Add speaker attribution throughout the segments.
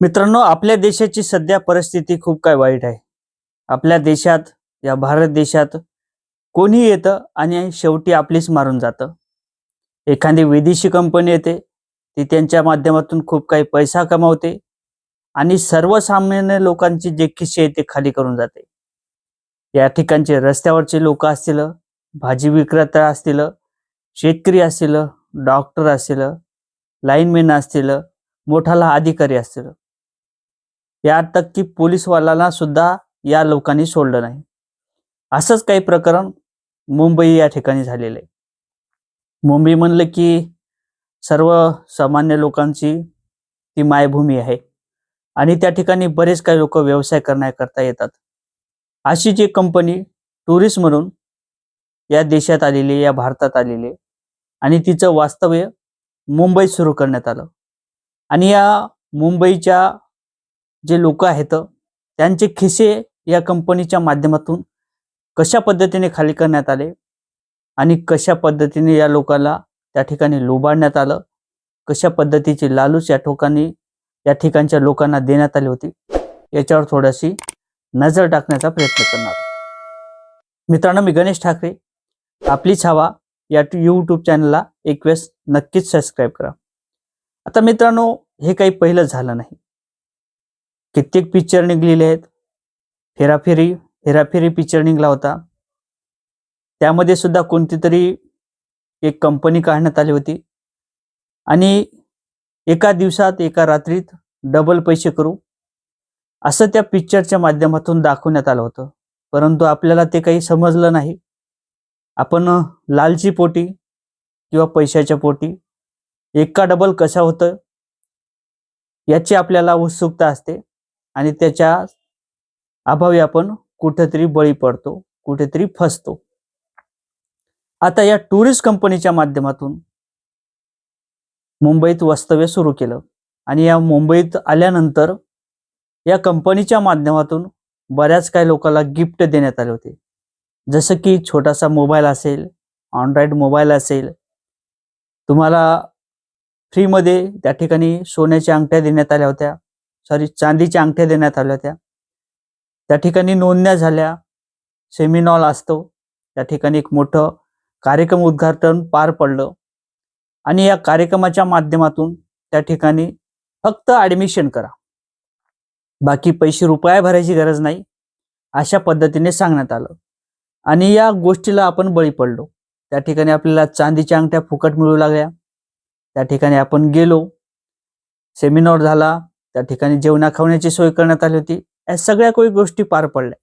Speaker 1: मित्रांनो आपल्या देशाची सध्या परिस्थिती खूप काय वाईट आहे. आपल्या देशात या भारत देशात कोणी येतं आणि शेवटी आपलीच मारून जातं. एखादी विदेशी कंपनी येते ती त्यांच्या माध्यमातून खूप काही पैसा कमावते आणि सर्वसामान्य लोकांची जे खिस्से आहे ते खाली करून जाते. या ठिकाणचे रस्त्यावरचे लोक असतील भाजी विक्रेता असतील शेतकरी असतील डॉक्टर असतील लाईनमॅन असतील मोठाला अधिकारी असतील या तक की पोलीसवाल्याला सुद्धा या लोकांनी सोडलं नाही. असंच काही प्रकरण मुंबई या ठिकाणी झालेलं आहे. मुंबई म्हणलं की सर्व सामान्य लोकांची ती मायभूमी आहे. आणि त्या ठिकाणी बरेच काही लोक व्यवसाय करण्याकरता येतात. अशी जी कंपनी टुरिस्ट म्हणून या देशात आलेली या भारतात आलेली आहे. आणि तिचं वास्तव्य मुंबईत सुरू करण्यात आलं. आणि या मुंबईच्या जे लोक आहेत त्यांचे खिसे या कंपनीच्या माध्यमातून कशा पद्धतीने खाली करण्यात आले आणि कशा पद्धतीने या लोकांना त्या ठिकाणी लोबाडण्यात आलं कशा पद्धतीची लालूच या ठोकांनी या ठिकाणच्या लोकांना देण्यात आली होती याच्यावर थोडीशी नजर टाकण्याचा प्रयत्न करणार मित्रांनो मी गणेश ठाकरे आपली छावा या यूट्यूब चॅनलला एक वेळेस नक्कीच सबस्क्राईब करा. आता मित्रांनो हे काही पहिलं झालं नाही. कित्येक पिक्चर निघलेले आहेत. हेराफेरी हेराफेरी पिक्चर निघला होता. त्यामध्ये सुद्धा कोणती तरी एक कंपनी काढण्यात आली होती. आणि एका दिवसात एका रात्रीत डबल पैसे करू असं त्या पिक्चरच्या माध्यमातून दाखवण्यात आलं होतं. परंतु आपल्याला ते काही समजलं नाही. आपण लालची पोटी किंवा पैशाच्या पोटी एका डबल कशा होतं याची आपल्याला उत्सुकता असते. आणि त्याच्या अभावी आपण कुठेतरी बळी पडतो कुठेतरी फसतो. आता या टुरिस्ट कंपनीच्या माध्यमातून मुंबईत वास्तव्य सुरू केलं आणि या मुंबईत आल्यानंतर या कंपनीच्या माध्यमातून बऱ्याच काही लोकांना गिफ्ट देण्यात आले होते. जसं की छोटासा मोबाईल असेल अँड्रॉइड मोबाईल असेल तुम्हाला फ्रीमध्ये त्या ठिकाणी सोन्याच्या अंगठ्या देण्यात आल्या होत्या. सॉरी चांदीच्या अंगठ्या देण्यात आल्या त्या. त्या ठिकाणी नोंदण्या झाल्या. सेमिनॉल असतो. त्या ठिकाणी एक मोठं कार्यक्रम उद्घाटन पार पडलं. आणि या कार्यक्रमाच्या माध्यमातून त्या ठिकाणी फक्त ऍडमिशन करा. बाकी पैसे रुपया भरायची गरज नाही अशा पद्धतीने सांगण्यात आलं. आणि या गोष्टीला आपण बळी पडलो. त्या ठिकाणी आपल्याला चांदीच्या अंगठ्या फुकट मिळू लागल्या. त्या ठिकाणी आपण गेलो. सेमिनार झाला. त्या ठिकाणी जेवणा खावण्याची सोय करण्यात आली होती. या सगळ्या काही गोष्टी पार पडल्या.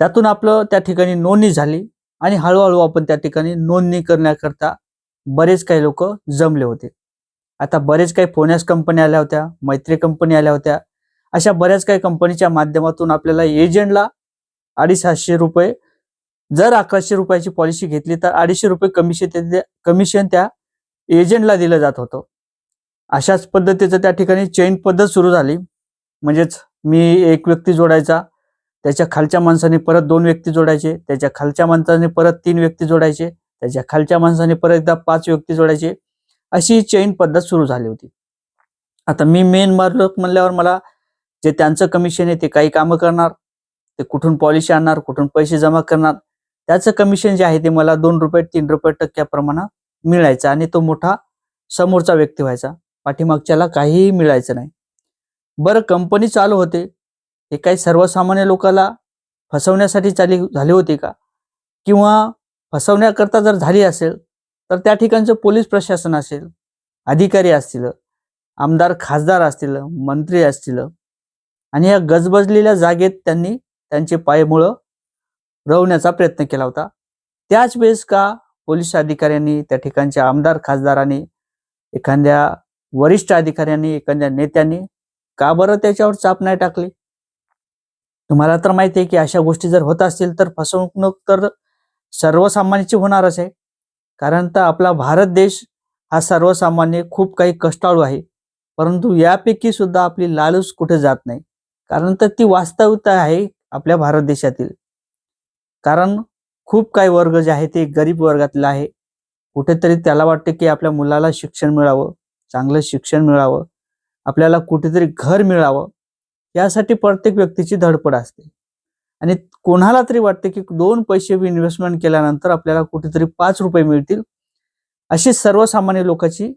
Speaker 1: त्यातून आपलं त्या ठिकाणी नोंदणी झाली आणि हळूहळू आपण त्या ठिकाणी नोंदणी करण्याकरता बरेच काही लोक जमले होते. आता बरेच काही फोनॅस कंपन्या आल्या होत्या मैत्री कंपनी आल्या होत्या. अशा बऱ्याच काही कंपनीच्या माध्यमातून आपल्याला एजंटला अडीचशे रुपये जर अकराशे रुपयाची पॉलिसी घेतली तर अडीचशे रुपये कमिशन कमिशन त्या एजंटला दिलं जात होतं. अशाच पद्धतीचं त्या ठिकाणी चेन पद्धत सुरू झाली. म्हणजेच मी एक व्यक्ती जोडायचा त्याच्या खालच्या माणसाने परत दोन व्यक्ती जोडायचे त्याच्या खालच्या माणसाने परत तीन व्यक्ती जोडायचे त्याच्या खालच्या माणसाने परत एकदा पाच व्यक्ती जोडायचे अशी चेन पद्धत सुरू झाली होती. आता मी मेन मार्लक म्हणल्यावर मला जे त्यांचं कमिशन आहे ते काही कामं करणार ते कुठून पॉलिसी आणणार कुठून पैसे जमा करणार त्याचं कमिशन जे आहे ते मला दोन रुपये तीन रुपये टक्क्याप्रमाणात मिळायचं आणि तो मोठा समोरचा व्यक्ती व्हायचा. पाठीमागच्याला काहीही मिळायचं नाही. बरं कंपनी चालू होते. हे काही सर्वसामान्य लोकांना फसवण्यासाठी चाली झाली होती का? किंवा फसवण्याकरता जर झाली असेल तर त्या ठिकाणचं पोलीस प्रशासन असेल अधिकारी असतील आमदार खासदार असतील मंत्री असतील आणि या गजबजलेल्या जागेत त्यांनी त्यांचे पायमुळं रवण्याचा प्रयत्न केला होता. त्याच वेळेस का पोलीस अधिकाऱ्यांनी त्या ठिकाणच्या आमदार खासदारांनी एखाद्या वरिष्ठ अधिकाऱ्यांनी एखाद्या नेत्यांनी का बरं त्याच्यावर चाप नाही टाकली? तुम्हाला तर माहिती आहे की अशा गोष्टी जर होत असतील तर फसवणूक तर सर्वसामान्याची होणारच आहे. कारण तर आपला भारत देश हा सर्वसामान्य खूप काही कष्टाळू आहे. परंतु यापैकी सुद्धा आपली लालूच कुठे जात नाही. कारण तर ती वास्तविकता आहे आपल्या भारत देशातील. कारण खूप काही वर्ग जे आहे ते गरीब वर्गातला आहे. कुठेतरी त्याला वाटते की आपल्या मुलाला शिक्षण मिळावं. चांगलं शिक्षण मिळावं आपल्याला कुठेतरी घर मिळावं यासाठी प्रत्येक व्यक्तीची धडपड असते. आणि कोणाला तरी वाटते की दोन पैसे इन्व्हेस्टमेंट केल्यानंतर आपल्याला कुठेतरी पाच रुपये मिळतील अशी सर्वसामान्य लोकांची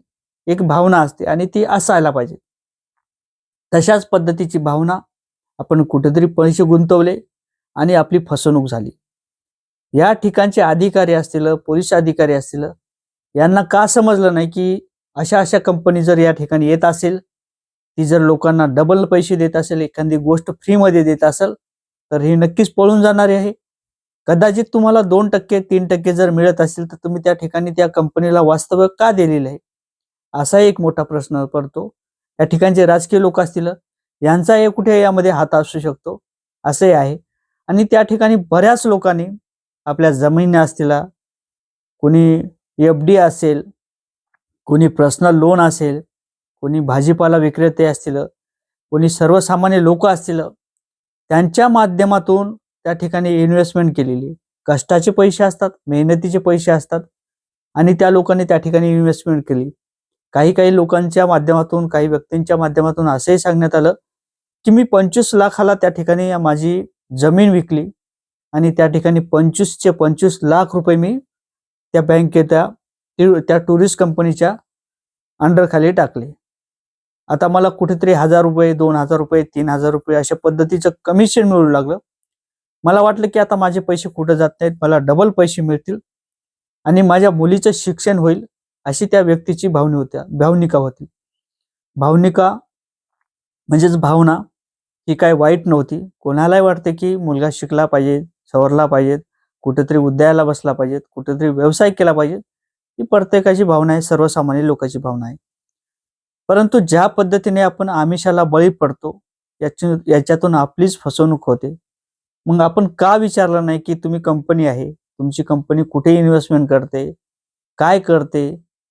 Speaker 1: एक भावना असते आणि ती असायला पाहिजे. तशाच पद्धतीची भावना आपण कुठेतरी पैसे गुंतवले आणि आपली फसवणूक झाली. या ठिकाणचे अधिकारी असतील पोलीस अधिकारी असतील यांना का समजलं नाही की अशा अशा कंपनी जर या ठिकाणी येत असेल ती जर लोकांना डबल पैसे देत असेल एखादी गोष्ट फ्रीमध्ये देत असेल तर ही नक्कीच पळून जाणारी आहे. कदाचित तुम्हाला दोन टक्के तीन टक्के जर मिळत असेल तर तुम्ही त्या ठिकाणी त्या कंपनीला वास्तव्य का दिलेलं आहे? असा एक मोठा प्रश्न पडतो. या ठिकाणचे राजकीय लोक असतील यांचा एक कुठे यामध्ये हात असू शकतो? असंही आहे. आणि त्या ठिकाणी बऱ्याच लोकांनी आपल्या जमिनी असतील कोणी एफ डी असेल कोणी पर्सनल लोन असेल कोणी भाजीपाला विक्रेते असतील कोणी सर्वसामान्य लोक असतील त्यांच्या माध्यमातून त्या ठिकाणी इन्व्हेस्टमेंट केलेली. कष्टाचे पैसे असतात मेहनतीचे पैसे असतात आणि त्या लोकांनी त्या ठिकाणी इन्व्हेस्टमेंट केली. काही काही लोकांच्या माध्यमातून काही व्यक्तींच्या माध्यमातून असंही सांगण्यात आलं की मी पंचवीस लाखाला त्या ठिकाणी माझी जमीन विकली आणि त्या ठिकाणी पंचवीसचे पंचवीस लाख रुपये मी त्या बँकेच्या त्या टुरिस्ट कंपनीच्या अंडरखाली टाकले. आता मला कुठेतरी हजार रुपये दोन हजार रुपये तीन हजार रुपये अशा पद्धतीचं कमिशन मिळू लागलं. मला वाटलं की आता माझे पैसे कुठं जात नाहीत मला डबल पैसे मिळतील आणि माझ्या मुलीचं शिक्षण होईल अशी त्या व्यक्तीची भावनी होत्या भावनिका होती. भावनिका म्हणजेच भावना ही काय वाईट नव्हती. कोणालाही वाटते की मुलगा शिकला पाहिजे सवरला पाहिजे कुठेतरी उदयाला बसला पाहिजे कुठेतरी व्यवसाय केला पाहिजे ही प्रत्येकाची भावना आहे सर्वसामान्य लोकांची भावना आहे. परंतु ज्या पद्धतीने आपण आमिषाला बळी पडतो याची याच्यातून आपलीच फसवणूक होते. मग आपण का विचारलं नाही की तुम्ही कंपनी आहे तुमची कंपनी कुठे इन्व्हेस्टमेंट करते काय करते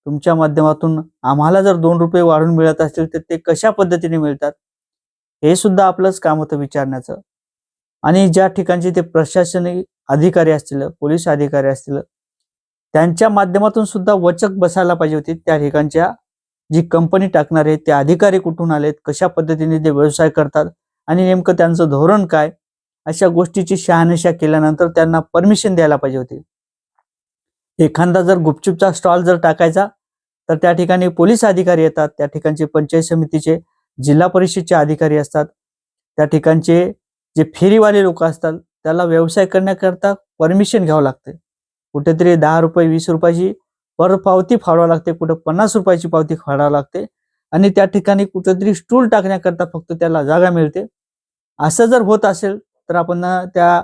Speaker 1: तुमच्या माध्यमातून आम्हाला जर दोन रुपये वाढून मिळत असतील तर ते कशा पद्धतीने मिळतात? हे सुद्धा आपलंच काम होतं विचारण्याचं. आणि ज्या ठिकाणचे ते प्रशासनिक अधिकारी असतील पोलीस अधिकारी असतील त्यांच्या माध्यमातून सुद्धा वचक बसायला पाहिजे होती. त्या ठिकाणच्या जी कंपनी टाकणार आहे ते अधिकारी कुठून आलेत कशा पद्धतीने ते व्यवसाय करतात आणि नेमकं त्यांचं धोरण काय अशा गोष्टीची शहानिशा केल्यानंतर त्यांना परमिशन द्यायला पाहिजे होती. एखादा जर गुपचूपचा स्टॉल जर टाकायचा तर त्या ठिकाणी पोलीस अधिकारी येतात त्या ठिकाणचे पंचायत समितीचे जिल्हा परिषदचे अधिकारी असतात त्या ठिकाणचे जे फेरीवाले लोक असतात त्याला व्यवसाय करण्याकरता परमिशन घ्यावं लागते कुठेतरी दहा रुपये वीस रुपयाची पर पावती फाडावं लागते कुठं पन्नास रुपयाची पावती फाडावं लागते. आणि त्या ठिकाणी कुठेतरी स्टूल टाकण्याकरता फक्त त्याला जागा मिळते. असं जर होत असेल तर आपण त्या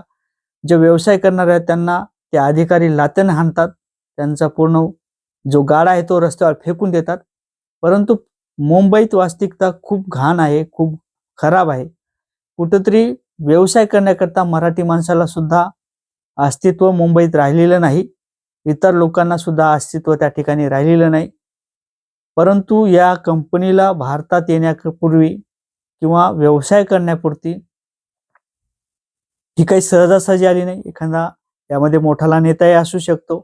Speaker 1: जे व्यवसाय करणार आहेत त्यांना ते अधिकारी लातन हाणतात. त्यांचा पूर्ण जो गाडा आहे तो रस्त्यावर फेकून देतात. परंतु मुंबईत वास्तविकता खूप घाण आहे खूप खराब आहे. कुठंतरी व्यवसाय करण्याकरता मराठी माणसाला सुद्धा अस्तित्व मुंबईत राहिलेलं नाही. इतर लोकांना सुद्धा अस्तित्व त्या ठिकाणी राहिलेलं नाही. परंतु या कंपनीला भारतात येण्यापूर्वी किंवा व्यवसाय करण्यापुरती ही काही सहजासहजी आली नाही. एखादा यामध्ये मोठाला नेताही असू शकतो.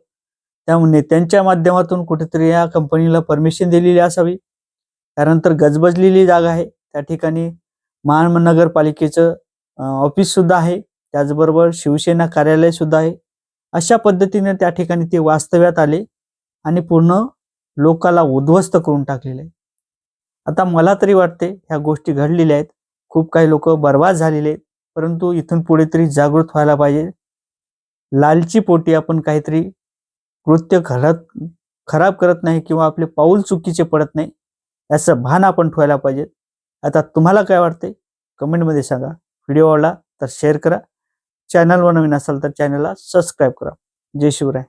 Speaker 1: त्या नेत्यांच्या माध्यमातून कुठेतरी या कंपनीला परमिशन दिलेली असावी. त्यानंतर गजबजलेली जागा आहे. त्या ठिकाणी महानगरपालिकेचं ऑफिस सुद्धा आहे. त्याचबरोबर शिवसेना कार्यालय सुद्धा आहे. अशा पद्धतीने त्या ठिकाणी ते वास्तव्यात आले आणि पूर्ण लोकाला उद्ध्वस्त करून टाकलेले. आहे आता मला तरी वाटते ह्या गोष्टी घडलेल्या आहेत. खूप काही लोक बर्बाद झालेले आहेत. परंतु इथून पुढे तरी जागृत व्हायला पाहिजे. लालची पोटी आपण काहीतरी कृत्य घडत खराब करत नाही किंवा आपले पाऊल चुकीचे पडत नाही याचं भान आपण ठेवायला पाहिजे. आता तुम्हाला काय वाटते? कमेंटमध्ये सांगा. व्हिडिओ आवडला तर शेअर करा. चॅनलवर नवीन असाल तर चॅनलला सबस्क्राईब करा. जय शिवराय.